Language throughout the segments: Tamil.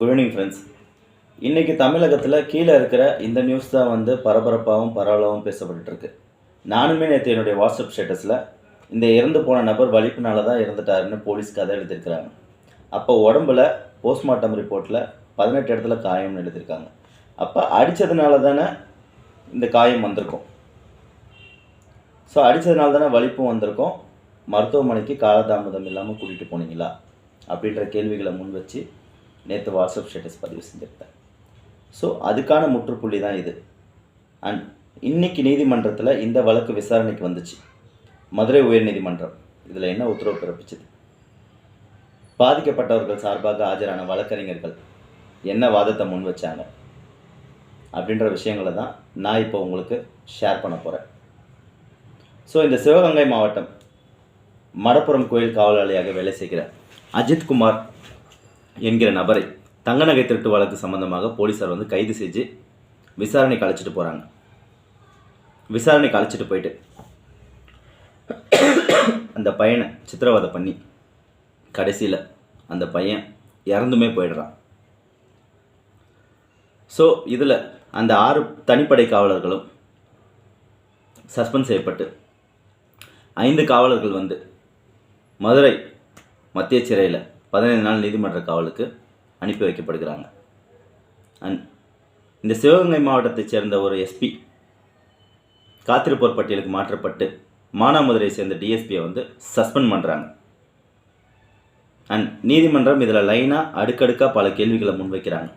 குட் ஈவினிங் ஃப்ரெண்ட்ஸ் இன்றைக்கி தமிழகத்தில் கீழே இருக்கிற இந்த நியூஸ் தான் வந்து பரபரப்பாகவும் பரவலாகவும் பேசப்பட்டுருக்கு நானுமே நேற்று என்னுடைய வாட்ஸ்அப் ஸ்டேட்டஸில் இந்த இறந்து போன நபர் வலிப்புனால தான் இறந்துட்டாருன்னு போலீஸ் கதை எழுதியிருக்கிறாங்க. அப்போ உடம்புல போஸ்ட்மார்ட்டம் ரிப்போர்ட்டில் பதினெட்டு இடத்துல காயம்னு எழுதியிருக்காங்க. அப்போ அடித்ததுனால தானே இந்த காயம் வந்திருக்கும். ஸோ அடித்ததுனால தானே வலிப்பும் வந்திருக்கும். மருத்துவமனைக்கு காலதாமதம் இல்லாமல் கூட்டிகிட்டு போனீங்களா? அப்படின்ற கேள்விகளை முன் வச்சு நேற்று வாட்ஸ்அப் ஸ்டேட்டஸ் பதிவு செஞ்சுருந்தேன் ஸோ அதுக்கான முற்றுப்புள்ளி தான் இது. அண்ட் இன்றைக்கி நீதிமன்றத்தில் இந்த வழக்கு விசாரணைக்கு வந்துச்சு. மதுரை உயர்நீதிமன்றம். இதில் என்ன உத்தரவு பிறப்பிச்சது? பாதிக்கப்பட்டவர்கள் சார்பாக ஆஜரான வழக்கறிஞர்கள் என்ன வாதத்தை முன் வச்சாங்க? அப்படின்ற விஷயங்களை தான் நான் இப்போ உங்களுக்கு ஷேர் பண்ண போகிறேன் ஸோ இந்த சிவகங்கை மாவட்டம் மடப்புறம் கோயில் காவலாளியாக வேலை செய்கிற அஜித்குமார் என்கிற நபரை தங்க நகை திருட்டு வழக்கு சம்பந்தமாக போலீசார் வந்து கைது செஞ்சு விசாரணைக்கு அழைச்சிட்டு போகிறாங்க விசாரணைக்கு அழைச்சிட்டு போயிட்டு அந்த பையனை சித்திரவதை பண்ணி கடைசியில் அந்த பையன் இறந்துமே போயிடுறான். ஸோ இதில் அந்த ஆறு தனிப்படை காவலர்களும் சஸ்பெண்ட் செய்யப்பட்டு ஐந்து காவலர்கள் வந்து மதுரை மத்திய சிறையில் பதினைந்து நாள் நீதிமன்ற காவலுக்கு அனுப்பி வைக்கப்படுகிறாங்க. அண்ட் இந்த சிவகங்கை மாவட்டத்தைச் சேர்ந்த ஒரு எஸ்பி காத்திருப்போர் பட்டியலுக்கு மாற்றப்பட்டு மானாமதுரை சேர்ந்த டிஎஸ்பியை வந்து சஸ்பெண்ட் பண்ணுறாங்க அண்ட் நீதிமன்றம் இதில் லைனாக அடுக்கடுக்காக பல கேள்விகளை முன்வைக்கிறாங்க.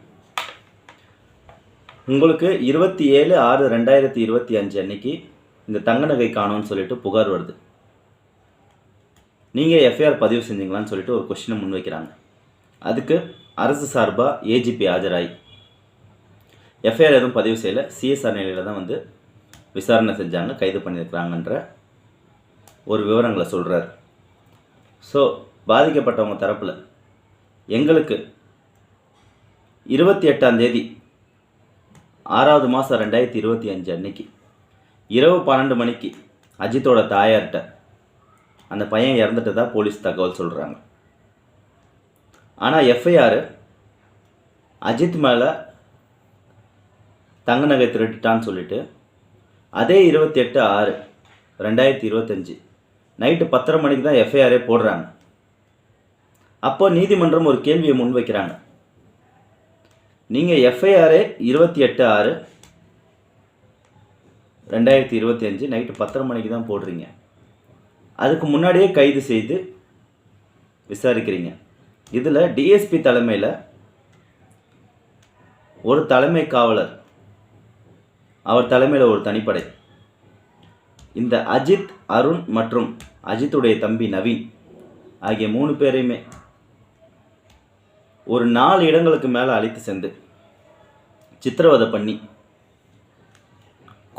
உங்களுக்கு இருபத்தி ஏழு ஆறு ரெண்டாயிரத்தி இருபத்தி அஞ்சு அன்னைக்கு இந்த தங்க நகை காணோம்னு சொல்லிட்டு புகார் வருது. நீங்கள் எஃப்ஐஆர் பதிவு செஞ்சீங்களான்னு சொல்லிட்டு ஒரு கொஷினை முன்வைக்கிறாங்க. அதுக்கு அரசு சார்பாக ஏஜிபி ஆஜராகி எஃப்ஐஆர் எதுவும் பதிவு செய்யலை. சிஎஸ்ஆர் நிலையில் தான் வந்து விசாரணை செஞ்சாங்க கைது பண்ணியிருக்கிறாங்கன்ற ஒரு விவரங்களை சொல்கிறார் ஸோ பாதிக்கப்பட்டவங்க தரப்பில் எங்களுக்கு இருபத்தி எட்டாம் தேதி ஆறாவது மாதம் ரெண்டாயிரத்தி இருபத்தி அஞ்சு அன்னைக்கு இரவு பன்னெண்டு மணிக்கு அஜித்தோட தாயார்கிட்ட அந்த பையன் இறந்துட்டதா போலீஸ் தகவல் சொல்கிறாங்க ஆனால் எஃப்ஐஆர் அஜித் மேலே தங்க நகை திருட்டுட்டான்னு சொல்லிட்டு அதே இருபத்தி எட்டு ஆறு ரெண்டாயிரத்தி இருபத்தஞ்சி நைட்டு பத்தரை மணிக்கு தான் எஃப்ஐஆரே போடுறாங்க. அப்போ நீதிமன்றம் ஒரு கேள்வியை முன்வைக்கிறாங்க நீங்கள் எஃப்ஐஆரே இருபத்தி எட்டு ஆறு ரெண்டாயிரத்தி இருபத்தி அஞ்சு நைட்டு பத்தரை மணிக்கு தான் போடுறீங்க. அதுக்கு முன்னாடியே கைது செய்து விசாரிக்கிறீங்க. இதில் டிஎஸ்பி தலைமையில் ஒரு தலைமை காவலர் அவர் தலைமையில் ஒரு தனிப்படை. இந்த அஜித் அருண் மற்றும் அஜித்துடைய தம்பி நவீன் ஆகிய மூணு பேரையுமே ஒரு நாலு இடங்களுக்கு மேலே அழைத்து சென்று சித்திரவதை பண்ணி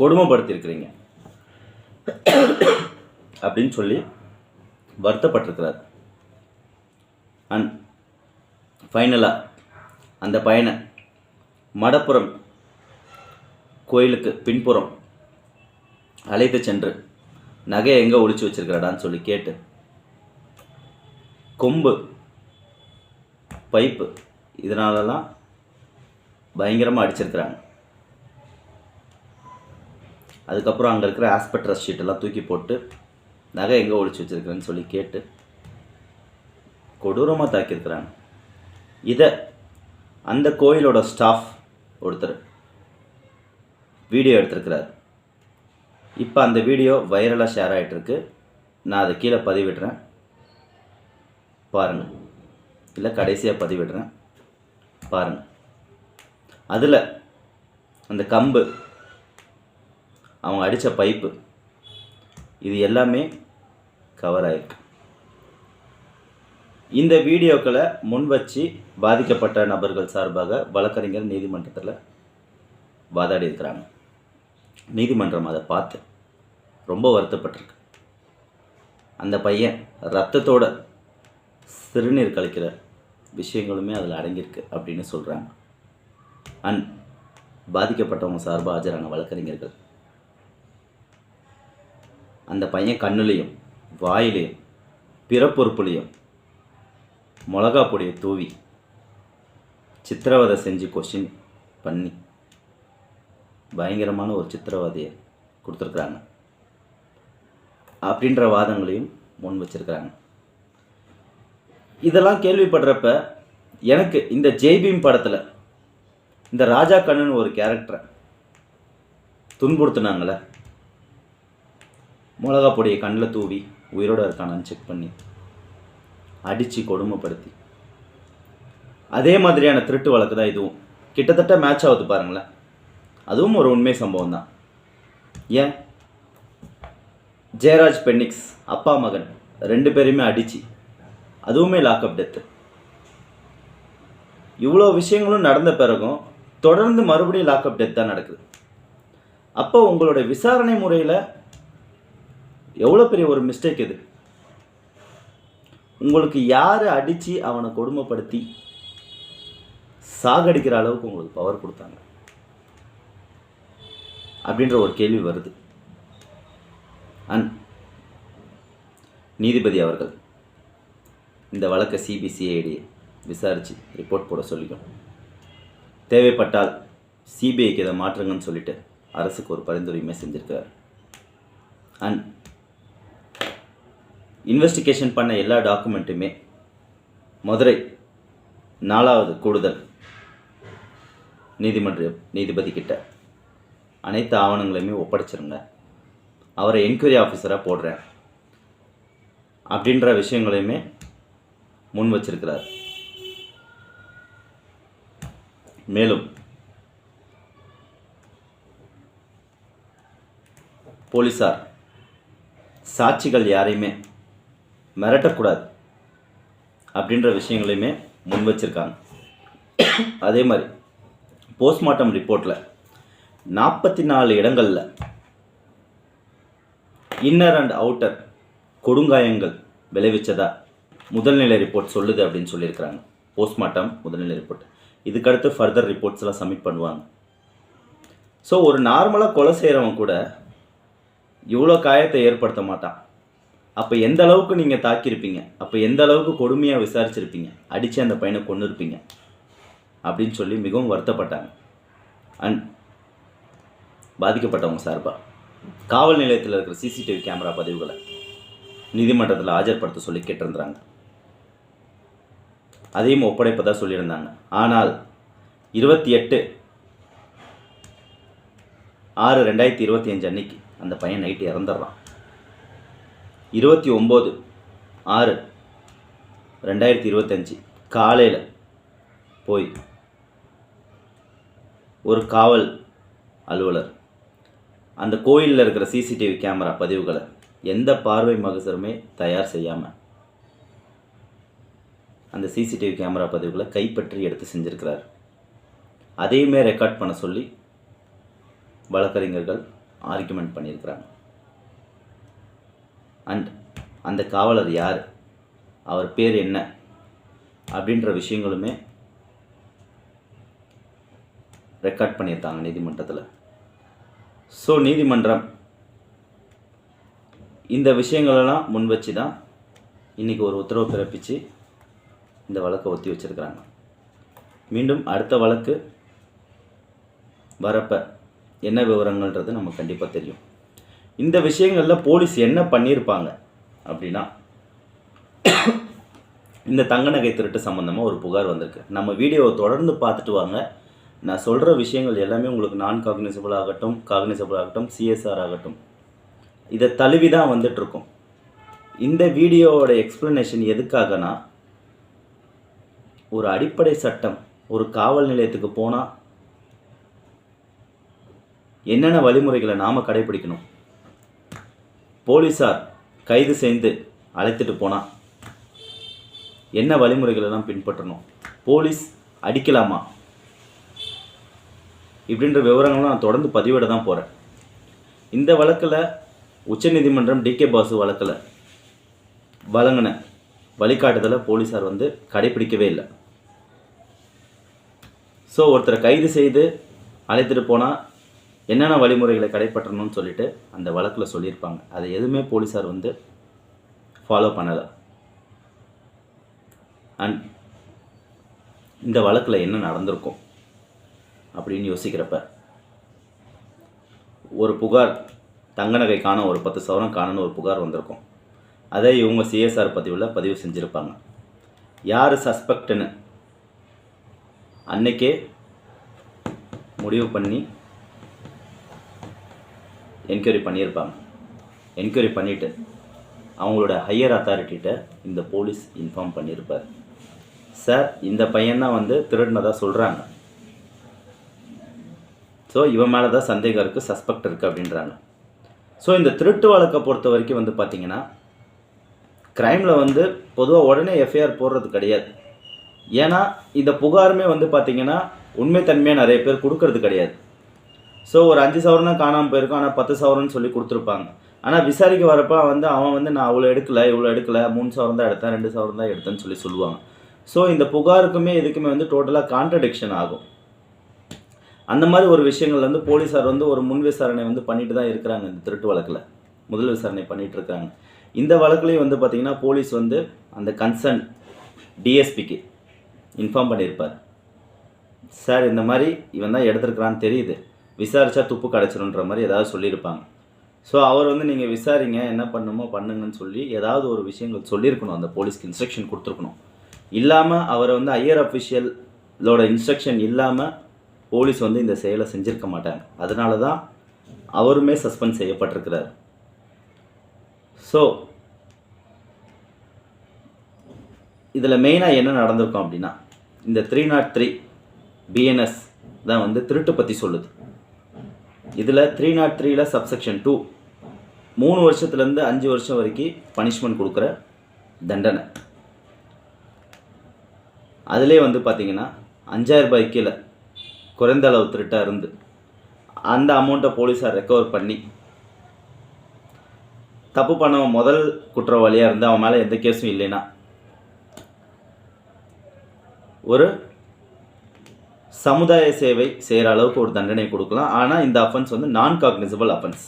கொடுமைப்படுத்தியிருக்கிறீங்க. அப்படின்னு சொல்லி வருத்தப்பட்டிருக்கிறார். அண்ட் ஃபைனலாக அந்த பையனை மடப்புறம் கோயிலுக்கு பின்புறம் அழைத்து சென்று நகையை எங்கே ஒழிச்சு வச்சிருக்கிறடான்னு சொல்லி கேட்டு கொம்பு பைப்பு இதனாலலாம் பயங்கரமாக அடிச்சிருக்கிறாங்க. அதுக்கப்புறம் அங்கே இருக்கிற ஆஸ்பெக்டஸ் ஷீட்டெல்லாம் தூக்கி போட்டு நகை எங்கே ஒழிச்சு வச்சிருக்கிறேன்னு சொல்லி கேட்டு கொடூரமாக தாக்கியிருக்கிறாங்க. இதை அந்த கோயிலோட ஸ்டாஃப் ஒருத்தர் வீடியோ எடுத்திருக்கிறார். இப்போ அந்த வீடியோ வைரலாக ஷேர் ஆகிட்டுருக்கு நான் அதை கீழே பதிவிடுறேன். பாருங்கள் இல்லை கடைசியாக பதிவிடுறேன். பாருங்கள் அதில் அந்த கம்பு அவங்க அடித்த பைப்பு இது எல்லாமே கவர் ஆயிருக்கு. இந்த வீடியோக்களை முன் வச்சு பாதிக்கப்பட்ட நபர்கள் சார்பாக வழக்கறிஞர் நீதிமன்றத்தில் வாதாடி இருக்கிறாங்க. நீதிமன்றம் அதை பார்த்து ரொம்ப வருத்தப்பட்டிருக்கு. அந்த பையன் ரத்தத்தோட சிறுநீர் கழிக்கிற விஷயங்களுமே அதில் அடங்கியிருக்கு அப்படின்னு சொல்கிறாங்க அண்ட் பாதிக்கப்பட்டவங்க சார்பாக ஆஜரான வழக்கறிஞர்கள் அந்த பையன் கண்ணுலேயும் வாயிலையும் பிறப்பொறுப்புலையும் மிளகா பொடியை தூவி சித்திரவதை செஞ்சு கொஷின் பண்ணி பயங்கரமான ஒரு சித்திரவதையை கொடுத்துருக்குறாங்க. அப்படின்ற வாதங்களையும் முன் வச்சிருக்கிறாங்க. இதெல்லாம் கேள்விப்படுறப்ப எனக்கு இந்த ஜெய்பீம் படத்தில் இந்த ராஜா கண்ணன் ஒரு கேரக்டரை துன்புறுத்துனாங்களே. மிளகா பொடியை கண்ணில் தூவி உயிரோட இருக்கானான்னு செக் பண்ணி அடித்து கொடுமைப்படுத்தி. அதே மாதிரியான திருட்டு வழக்கு தான் இதுவும். கிட்டத்தட்ட மேட்ச் ஆகுது பாருங்களேன். அதுவும் ஒரு உண்மை சம்பவம் தான். ஏன்? ஜெயராஜ் பென்னிக்ஸ் அப்பா மகன் ரெண்டு பேரையுமே அடிச்சு அதுவுமே லாக்அப் டெத்து இவ்வளோ விஷயங்களும் நடந்த பிறகும் தொடர்ந்து மறுபடியும் லாக்அப் டெத் தான் நடக்குது. அப்போ உங்களோட விசாரணை முறையில் எவ்வளோ பெரிய ஒரு மிஸ்டேக் இது? உங்களுக்கு யார் அடித்து அவனை கொடுமைப்படுத்தி சாகடிக்கிற அளவுக்கு உங்களுக்கு பவர் கொடுத்தாங்க? அப்படின்ற ஒரு கேள்வி வருது. அண்ட் நீதிபதி அவர்கள் இந்த வழக்கை சிபிசிஐடி விசாரித்து ரிப்போர்ட் போட சொல்லிக்கணும். தேவைப்பட்டால் சிபிஐக்கு இதை மாற்றுங்கன்னு சொல்லிட்டு அரசுக்கு ஒரு பரிந்துரையுமே செஞ்சுருக்கார். அண்ட் இன்வெஸ்டிகேஷன் பண்ண எல்லா டாக்குமெண்ட்டுமே மதுரை நாலாவது கூடுதல் நீதிமன்ற நீதிபதி கிட்ட அனைத்து ஆவணங்களையுமே ஒப்படைச்சிருங்க. அவரை என்கொயரி ஆஃபீஸராக போடுறேன். அப்படின்ற விஷயங்களையுமே முன் வச்சிருக்கிறார். மேலும் போலீஸார் சாட்சிகள் யாரையுமே மிரட்டக்கூடாது அப்படின்ற விஷயங்களையுமே முன் வச்சுருக்காங்க அதே மாதிரி போஸ்ட்மார்ட்டம் ரிப்போர்ட்டில் நாற்பத்தி நாலு இடங்களில் இன்னர் அண்ட் அவுட்டர் கொடுங்காயங்கள் விளைவிச்சதா முதல்நிலை ரிப்போர்ட் சொல்லுது அப்படின்னு சொல்லியிருக்கிறாங்க. போஸ்ட்மார்ட்டம் முதல்நிலை ரிப்போர்ட் இதுக்கடுத்து ஃபர்தர் ரிப்போர்ட்ஸ்லாம் சப்மிட் பண்ணுவாங்க. ஸோ ஒரு நார்மலாக கொலை செய்கிறவன் கூட இவ்வளோ காயத்தை ஏற்படுத்த மாட்டான். அப்போ எந்த அளவுக்கு நீங்கள் தாக்கியிருப்பீங்க? அப்போ எந்த அளவுக்கு கொடுமையாக விசாரிச்சிருப்பீங்க? அடித்து அந்த பையனை கொண்டு இருப்பீங்க அப்படின்னு சொல்லி மிகவும் வருத்தப்பட்டாங்க. அண்ட் பாதிக்கப்பட்டவங்க சார்பாக காவல் நிலையத்தில் இருக்கிற சிசிடிவி கேமரா பதிவுகளை நீதிமன்றத்தில் ஆஜர்படுத்த சொல்லி கேட்டிருந்தாங்க. அதையும் ஒப்படைப்பதா சொல்லியிருந்தாங்க. ஆனால் இருபத்தி எட்டு ஆறு ரெண்டாயிரத்தி இருபத்தி அஞ்சு அன்னைக்கு அந்த பையன் நைட்டு இறந்துடுறான். இருபத்தி ஒம்பது ஆறு ரெண்டாயிரத்தி இருபத்தஞ்சி காலையில் போய் ஒரு காவல் அலுவலர் அந்த கோயிலில் இருக்கிற சிசிடிவி கேமரா பதிவுகளை எந்த பார்வை மகசருமே தயார் செய்யாமல் அந்த சிசிடிவி கேமரா பதிவுகளை கைப்பற்றி எடுத்து செஞ்சுருக்கிறார். அதையுமே ரெக்கார்ட் பண்ண சொல்லி வழக்கறிஞர்கள் ஆர்குமெண்ட் பண்ணியிருக்கிறாங்க. அண்ட் அந்த காவலர் யார்? அவர் பேர் என்ன? அப்படின்ற விஷயங்களுமே ரெக்கார்ட் பண்ணியிருக்காங்க நீதிமன்றத்தில். ஸோ நீதிமன்றம் இந்த விஷயங்களெல்லாம் முன் வச்சு தான் இன்றைக்கி ஒரு உத்தரவு பிறப்பித்து இந்த வழக்கை ஒத்தி வச்சிருக்கிறாங்க. மீண்டும் அடுத்த வழக்கு வரப்போ என்ன விவரங்கள்ன்றது நமக்கு கண்டிப்பாக தெரியும். இந்த விஷயங்களில் போலீஸ் என்ன பண்ணியிருப்பாங்க அப்படின்னா இந்த தங்க நகை திருட்டு சம்மந்தமாக ஒரு புகார் வந்திருக்கு. நம்ம வீடியோவை தொடர்ந்து பார்த்துட்டு வாங்க. நான் சொல்கிற விஷயங்கள் எல்லாமே உங்களுக்கு நான் காக்னிசபிள் ஆகட்டும் காக்னிசபிள் ஆகட்டும் சிஎஸ்ஆர் ஆகட்டும். இதை தழுவி தான் வந்துட்டுருக்கும். இந்த வீடியோவோட எக்ஸ்ப்ளனேஷன் எதுக்காகனா ஒரு அடிப்படை சட்டம் ஒரு காவல் நிலையத்துக்கு போனால் என்னென்ன வழிமுறைகளை நாம் கடைபிடிக்கணும் போலீஸார் கைது செய்து அழைத்துட்டு போனால் என்ன வழிமுறைகளெல்லாம் பின்பற்றணும்? போலீஸ் அடிக்கலாமா? இப்படின்ற விவரங்களும் நான் தொடர்ந்து பதிவிட தான் போகிறேன் இந்த வழக்கில் உச்சநீதிமன்றம் டிகே பாசு வழக்கில் வழங்கின வழிகாட்டுதலை போலீஸார் வந்து கடைபிடிக்கவே இல்லை. ஸோ ஒருத்தரை கைது செய்து அழைத்துட்டு போனால் என்னென்ன வழிமுறைகளை கடைப்பற்றணும்னு சொல்லிட்டு அந்த வழக்கில் சொல்லியிருப்பாங்க. அதை எதுவுமே போலீஸார் வந்து ஃபாலோ பண்ணலை. அண்ட் இந்த வழக்கில் என்ன நடந்திருக்கும் அப்படின்னு யோசிக்கிறப்ப ஒரு புகார் தங்க நகை காண ஒரு பத்து சவரம் காணன்னு ஒரு புகார் வந்திருக்கும். அதை இவங்க சிஎஸ்ஆர் பதிவில் பதிவு செஞ்சுருப்பாங்க. யார் சஸ்பெக்டுன்னு அன்னைக்கே முடிவு பண்ணி என்கொயரி பண்ணியிருப்பாங்க. என்கொயரி பண்ணிவிட்டு அவங்களோட ஹையர் அத்தாரிட்டிகிட்ட இந்த போலீஸ் இன்ஃபார்ம் பண்ணியிருப்பார் சார் இந்த பையன்தான் வந்து திருடினதாக சொல்கிறாங்க ஸோ இவன் மேலே தான் சந்தேகம் இருக்குது சஸ்பெக்ட் இருக்குது அப்படின்றாங்க. ஸோ இந்த திருட்டு வழக்கை பொறுத்த வரைக்கும் வந்து பார்த்தீங்கன்னா க்ரைமில் வந்து பொதுவாக உடனே எஃப்ஐஆர் போடுறது கிடையாது. ஏன்னா இந்த புகாருமே வந்து பார்த்திங்கன்னா உண்மைத்தன்மையாக நிறைய பேர் கொடுக்கறது கிடையாது. ஸோ ஒரு அஞ்சு சவரன் தான் காணாமல் போயிருக்கும். ஆனால் பத்து சவரன் சொல்லி கொடுத்துருப்பாங்க. ஆனால் விசாரிக்க வரப்ப வந்து அவன் வந்து நான் அவ்வளோ எடுக்கல இவ்வளோ எடுக்கல. மூணு சவரம் தான் எடுத்தேன் ரெண்டு சவரம் தான் எடுத்தேன்னு சொல்லி சொல்லுவாங்க. ஸோ இந்த புகாருக்குமே இதுக்குமே வந்து டோட்டலாக கான்ட்ரடிக்ஷன் ஆகும். அந்த மாதிரி ஒரு விஷயங்கள் வந்து போலீஸார் வந்து ஒரு முன் விசாரணை வந்து பண்ணிட்டு தான் இருக்கிறாங்க இந்த திருட்டு வழக்கில். முதல் விசாரணை பண்ணிட்டு இருக்காங்க இந்த வழக்குலையும் வந்து பார்த்திங்கன்னா போலீஸ் வந்து அந்த கன்சர்ன் டிஎஸ்பிக்கு இன்ஃபார்ம் பண்ணியிருப்பார். சார் இந்த மாதிரி இவன் தான் எடுத்திருக்கிறான்னு தெரியுது. விசாரிச்சா துப்பு கிடச்சிருன்ற மாதிரி ஏதாவது சொல்லியிருப்பாங்க. ஸோ அவர் வந்து நீங்கள் விசாரிங்க என்ன பண்ணுமோ பண்ணுங்கன்னு சொல்லி ஏதாவது ஒரு விஷயங்கள் சொல்லியிருக்கணும். அந்த போலீஸ்க்கு இன்ஸ்ட்ரக்ஷன் கொடுத்துருக்கணும். இல்லாமல் அவரை வந்து ஐயர் அஃபிஷியலோட இன்ஸ்ட்ரக்ஷன் இல்லாமல் போலீஸ் வந்து இந்த செயலை செஞ்சிருக்க மாட்டாங்க. அதனால தான் அவருமே சஸ்பெண்ட் செய்யப்பட்டிருக்கிறார். ஸோ இதில் மெயினாக என்ன நடந்திருக்கும் அப்படின்னா இந்த த்ரீ நாட் த்ரீ பிஎன்எஸ் தான் வந்து திருட்டு பற்றி சொல்லுது. இதில் த்ரீ நாட் த்ரீயில் சப்செக்ஷன் டூ மூணு வருஷத்துலேருந்து அஞ்சு வருஷம் வரைக்கும் பனிஷ்மெண்ட் கொடுக்குற தண்டனை. அதிலே வந்து பார்த்தீங்கன்னா அஞ்சாயிரம் ரூபாய் கீழே குறைந்த அளவு திருட்டாக இருந்து அந்த அமௌண்ட்டை போலீஸார் ரெக்கவர் பண்ணி தப்பு பண்ணவன் முதல் குற்றவாளியாக இருந்து அவன் மேலே எந்த கேஸும் இல்லைன்னா ஒரு சமுதாய சேவை செய்கிற அளவுக்கு ஒரு தண்டனை கொடுக்கலாம். ஆனால் இந்த அஃபென்ஸ் வந்து நான் காக்னிசபிள் அஃபென்ஸ்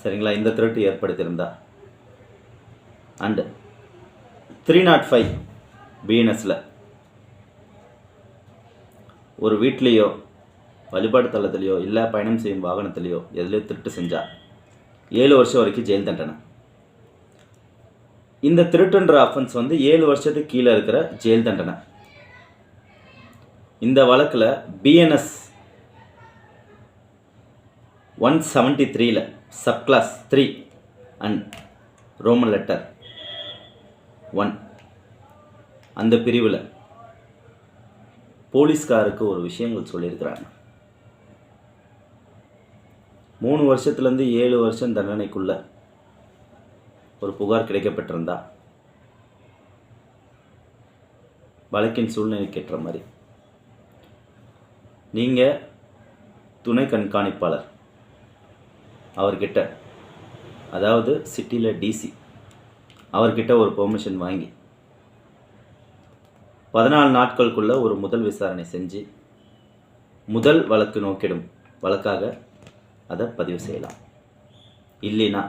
சரிங்களா? இந்த திருட்டு ஏற்படுத்தியிருந்தா. அண்டு த்ரீ நாட் ஃபைவ் பிஎன்எஸில் ஒரு வீட்லேயோ வழிபாடு தளத்துலேயோ இல்லை பயணம் செய்யும் வாகனத்துலேயோ எதுலேயோ திருட்டு செஞ்சால் ஏழு வருஷம் வரைக்கும் ஜெயில் தண்டனை. இந்த திருட்டுன்ற அஃபென்ஸ் வந்து ஏழு வருஷத்துக்கு கீழே இருக்கிற ஜெயில் தண்டனை. இந்த வழக்கில் பிஎன்எஸ் ஒன் செவன்ட்டி த்ரீல sub clause three and Roman letter one அந்த பிரிவில் போலீஸ்காருக்கு ஒரு விஷயங்கள் சொல்லியிருக்கிறாங்க. மூணு வருஷத்துலேருந்து ஏழு வருஷம் தண்டனைக்குள்ள ஒரு புகார் கிடைக்கப்பட்டிருந்தா வழக்கின் சூழ்நிலைக்கேற்ற மாதிரி நீங்கள் துணை கண்காணிப்பாளர். அவர்கிட்ட அதாவது சிட்டியில் டிசி அவர்கிட்ட ஒரு பெர்மிஷன் வாங்கி பதினாலு நாட்களுக்குள்ளே ஒரு முதல் விசாரணை செஞ்சு முதல் வழக்கு நோக்கிடும் வழக்காக அதை பதிவு செய்யலாம். இல்லைன்னா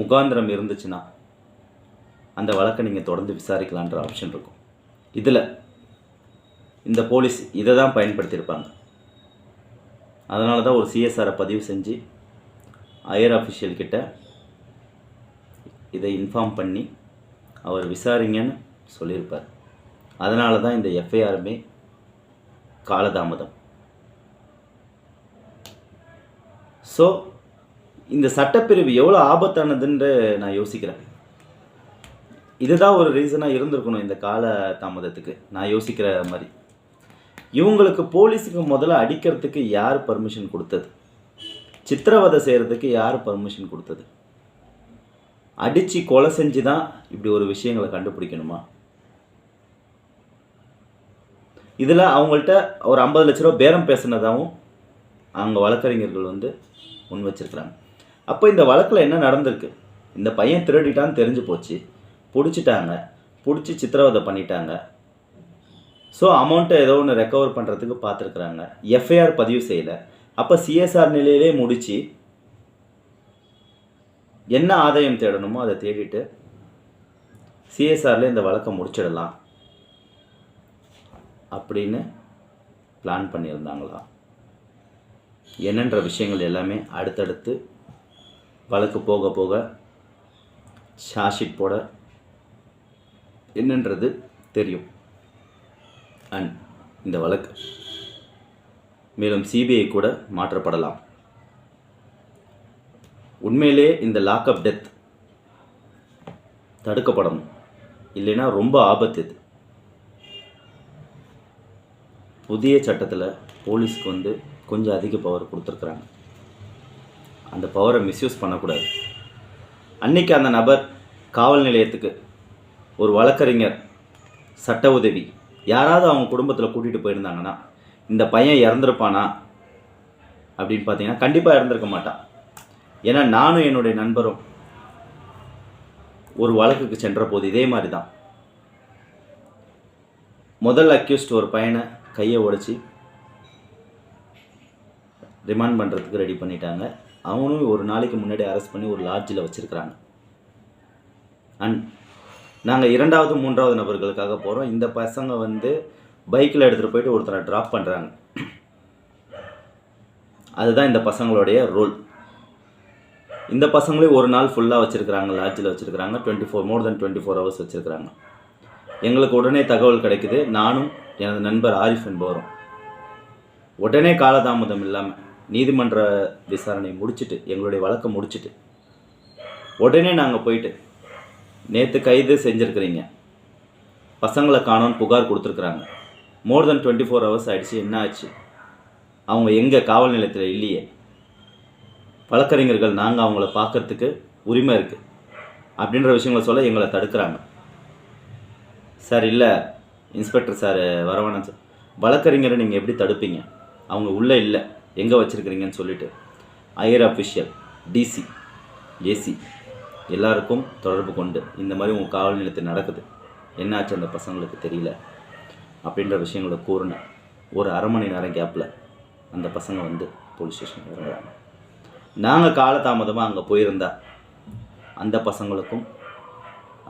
முகாந்திரம் இருந்துச்சுன்னா அந்த வழக்கை நீங்கள் தொடர்ந்து விசாரிக்கலான்ற ஆப்ஷன் இருக்கும். இதில் இந்த போலீஸ் இதை தான் பயன்படுத்தியிருப்பாங்க அதனால தான் ஒரு சிஎஸ்ஆரை பதிவு செஞ்சு ஹையர் அஃபிஷியல் கிட்ட இதை இன்ஃபார்ம் பண்ணி அவர் விசாரிங்கன்னு சொல்லியிருப்பார். அதனால தான் இந்த எஃப்ஐஆருமே காலதாமதம். ஸோ இந்த சட்டப்பிரிவு எவ்வளோ ஆபத்தானதுன்னு நான் யோசிக்கிறேன். இதுதான் ஒரு ரீசனாக இருந்திருக்கணும் இந்த கால தாமதத்துக்கு நான் யோசிக்கிற மாதிரி. இவங்களுக்கு போலீஸுக்கு முதல்ல அடிக்கிறதுக்கு யார் பர்மிஷன் கொடுத்தது? சித்திரவதை செய்கிறதுக்கு யார் பர்மிஷன் கொடுத்தது? அடித்து கொலை செஞ்சு தான் இப்படி ஒரு விஷயங்களை கண்டுபிடிக்கணுமா? இதில் அவங்கள்ட்ட ஒரு ஐம்பது லட்ச ரூபா பேரம் பேசினதாகவும் அவங்க வழக்கறிஞர்கள் வந்து முன் வச்சிருக்கிறாங்க. அப்போ இந்த வழக்கில் என்ன நடந்திருக்கு? இந்த பையன் திருடிட்டான்னு தெரிஞ்சு போச்சு. பிடிச்சிட்டாங்க. பிடிச்சி சித்திரவதை பண்ணிட்டாங்க. ஸோ அமௌண்ட்டை ஏதோ ஒன்று ரெக்கவர் பண்ணுறதுக்கு பார்த்துருக்குறாங்க. எஃப்ஐஆர் பதிவு செய்யலை. அப்போ சிஎஸ்ஆர் நிலையிலே முடித்து என்ன ஆதாயம் தேடணுமோ அதை தேடிட்டு சிஎஸ்ஆரில் இந்த வழக்கை முடிச்சிடலாம் அப்படின்னு பிளான் பண்ணியிருந்தாங்களா? என்னன்ற விஷயங்கள் எல்லாமே அடுத்தடுத்து வழக்கு போக போக ஷாஷிட் போட என்னன்றது தெரியும். அண்ட் இந்த வழக்கு. மேலும் சிபிஐ கூட மாற்றப்படலாம். உண்மையிலே இந்த லாக்அப் டெத் தடுக்கப்படணும் இல்லைன்னா ரொம்ப ஆபத்து இது. புதிய சட்டத்தில் போலீஸ்க்கு வந்து கொஞ்சம் அதிக பவர் கொடுத்துருக்குறாங்க. அந்த பவரை மிஸ்யூஸ் பண்ணக்கூடாது. அன்னைக்கு அந்த நபர் காவல் நிலையத்துக்கு ஒரு வழக்கறிஞர் சட்ட உதவி யாராவது அவங்க குடும்பத்தில் கூட்டிகிட்டு போயிருந்தாங்கன்னா இந்த பையன் இறந்துருப்பானா அப்படின்னு பார்த்தீங்கன்னா கண்டிப்பாக இறந்துருக்க மாட்டான். ஏன்னா நானும் என்னுடைய நண்பரும் ஒரு வழக்குக்கு சென்ற போது இதே மாதிரி தான் முதல் அக்யூஸ்ட் ஒரு பையனை கையை உடைச்சி ரிமாண்ட் பண்ணுறதுக்கு ரெடி பண்ணிட்டாங்க. அவனும் ஒரு நாளைக்கு முன்னாடி அரெஸ்ட் பண்ணி ஒரு லாட்ஜில் வச்சுருக்கிறாங்க. அண்ட் நாங்கள் இரண்டாவது மூன்றாவது நபர்களுக்காக போகிறோம் இந்த பசங்க வந்து பைக்கில் எடுத்துகிட்டு போயிட்டு ஒருத்தரை ட்ராப் பண்ணுறாங்க அதுதான் இந்த பசங்களுடைய ரோல் இந்த பசங்களே ஒரு நாள் ஃபுல்லாக வச்சுருக்கிறாங்க லாட்ஜில் வச்சுருக்கிறாங்க. Twenty four more than twenty four hours வச்சுருக்கிறாங்க. எங்களுக்கு உடனே தகவல் கிடைக்குது. நானும் எனது நண்பர் ஆரிஃப் என்பவரும். உடனே காலதாமதம் இல்லாமல் நீதிமன்ற விசாரணை முடிச்சுட்டு எங்களுடைய வழக்கை முடிச்சிட்டு உடனே நாங்கள் போயிட்டு நேற்று கைது செஞ்சுருக்கிறீங்க. பசங்களை காணோன்னு புகார் கொடுத்துருக்குறாங்க. More than twenty four hours ஆயிடுச்சு என்ன ஆச்சு? அவங்க எங்கே காவல் நிலையத்தில் இல்லையே? வழக்கறிஞர்கள் நாங்கள் அவங்கள பார்க்கறதுக்கு உரிமை இருக்குது அப்படின்ற விஷயங்களை சொல்ல எங்களை தடுக்கிறாங்க. சார் இல்லை இன்ஸ்பெக்டர் சார் வரவேணாம் சார். வழக்கறிஞரை நீங்கள் எப்படி தடுப்பீங்க? அவங்க உள்ளே இல்லை எங்கே வச்சுருக்கிறீங்கன்னு சொல்லிட்டு. ஐயர் அஃபிஷியல் டிசி ஏசி எல்லாருக்கும் தொடர்பு கொண்டு இந்த மாதிரி உங்கள் காவல் நிலையத்தில் நடக்குது. என்னாச்சு அந்த பசங்களுக்கு தெரியல. அப்படின்ற விஷயங்களை கூறினேன் ஒரு அரை மணி நேரம் கேப்பில் அந்த பசங்க வந்து போலீஸ் ஸ்டேஷன் இறங்குறாங்க. நாங்கள் காலதாமதமாக அங்கே போயிருந்தா அந்த பசங்களுக்கும்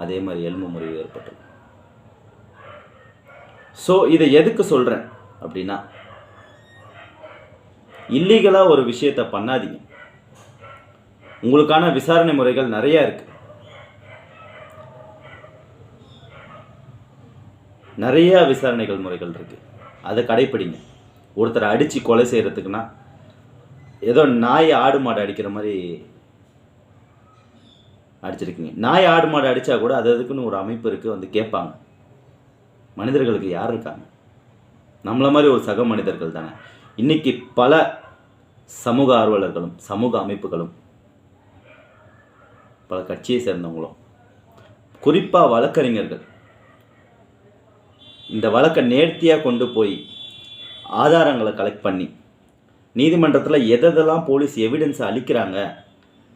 அதே மாதிரி எலும்பு முறிவு ஏற்பட்டிருக்கும் ஸோ இதை எதுக்கு சொல்கிறேன் அப்படின்னா இல்லீகலாக ஒரு விஷயத்தை பண்ணாதீங்க. உங்களுக்கான விசாரணை முறைகள் நிறைய இருக்கு. நிறைய விசாரணைகள் முறைகள் இருக்கு. அதை கடைப்பிடிங்க. ஒருத்தரை அடித்து கொலை செய்கிறதுக்குன்னா ஏதோ நாய் ஆடு மாடு அடிக்கிற மாதிரி அடிச்சிருக்கீங்க. நாய் ஆடு மாடு அடித்தா கூட அது அதுக்குன்னு ஒரு அமைப்பு இருக்குது வந்து கேட்பாங்க. மனிதர்களுக்கு யார் இருக்காங்க? நம்மளை மாதிரி ஒரு சக மனிதர்கள் தானே. இன்றைக்கி பல சமூக ஆர்வலர்களும் சமூக அமைப்புகளும் பல கட்சியை சேர்ந்தவங்களும். குறிப்பாக வழக்கறிஞர்கள். இந்த வழக்கை நேர்த்தியாக கொண்டு போய் ஆதாரங்களை கலெக்ட் பண்ணி நீதிமன்றத்தில் எதெல்லாம் போலீஸ் எவிடன்ஸை அளிக்கிறாங்க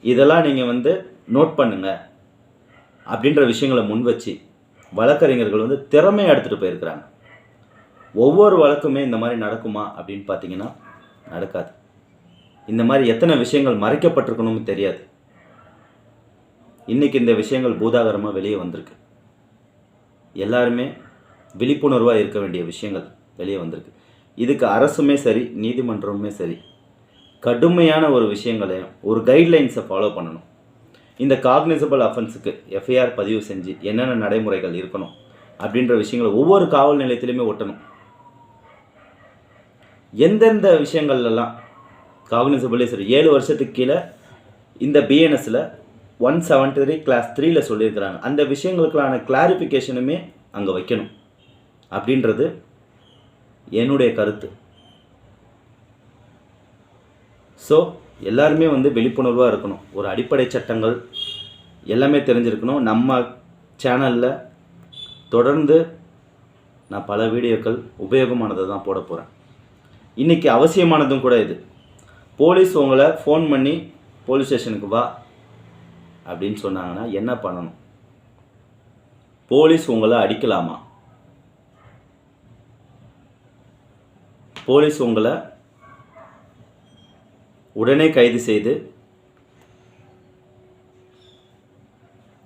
இதெல்லாம் நீங்கள் வந்து நோட் பண்ணுங்கள் அப்படின்ற விஷயங்களை முன் வச்சு வழக்கறிஞர்கள் வந்து திறமையாக எடுத்துகிட்டு போயிருக்கிறாங்க. ஒவ்வொரு வழக்குமே இந்த மாதிரி நடக்குமா அப்படின்னு பார்த்தீங்கன்னா நடக்காது. இந்த மாதிரி எத்தனை விஷயங்கள் மறைக்கப்பட்டிருக்கணும்னு தெரியாது. இன்றைக்கி இந்த விஷயங்கள் பூதாகரமாக வெளியே வந்திருக்கு. எல்லாருமே விழிப்புணர்வாக இருக்க வேண்டிய விஷயங்கள் வெளியே வந்திருக்கு. இதுக்கு அரசுமே சரி நீதிமன்றமுமே சரி. கடுமையான ஒரு விஷயங்களையும் ஒரு கைட்லைன்ஸை ஃபாலோ பண்ணணும். இந்த காக்னிசபிள் அஃபென்ஸுக்கு எஃப்ஐஆர் பதிவு செஞ்சு என்னென்ன நடைமுறைகள் இருக்கணும் அப்படின்ற விஷயங்களை ஒவ்வொரு காவல் நிலையத்திலையுமே ஒட்டணும். எந்தெந்த விஷயங்கள்லாம் காக்னிசபிளே சரி ஏழு வருஷத்துக்கு கீழே இந்த பிஎன்எஸில் ஒன் செவன்ட்டி த்ரீ கிளாஸ் த்ரீல சொல்லியிருக்கிறாங்க. அந்த விஷயங்களுக்கான கிளாரிஃபிகேஷனுமே அங்கே வைக்கணும். அப்படின்றது என்னுடைய கருத்து. ஸோ எல்லாருமே வந்து விழிப்புணர்வாக இருக்கணும். ஒரு அடிப்படை சட்டங்கள் எல்லாமே தெரிஞ்சிருக்கணும். நம்ம சேனலில் தொடர்ந்து நான் பல வீடியோக்கள் உபயோகமானதை தான் போட போகிறேன் இன்றைக்கி அவசியமானதும் கூட இது. போலீஸ் உங்களை ஃபோன் பண்ணி போலீஸ் ஸ்டேஷனுக்கு வா. அப்படின்னு சொன்னாங்கன்னா என்ன பண்ணணும்? போலீஸ் உங்களை அடிக்கலாமா? போலீஸ் உங்களை உடனே கைது செய்து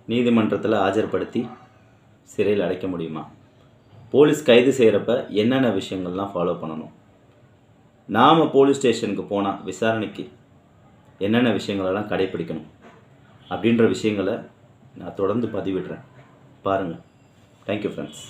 நீதிமன்றத்தில் ஆஜர்படுத்தி சிறையில் அடைக்க முடியுமா? போலீஸ் கைது செய்கிறப்ப என்னென்ன விஷயங்கள்லாம் ஃபாலோ பண்ணணும்? நாம் போலீஸ் ஸ்டேஷனுக்கு போனால் விசாரணைக்கு என்னென்ன விஷயங்களெல்லாம் கடைப்பிடிக்கணும்? அப்படின்ற விஷயங்களை நான் தொடர்ந்து பதிவிடுறேன். பாருங்கள் தேங்க்யூ ஃப்ரெண்ட்ஸ்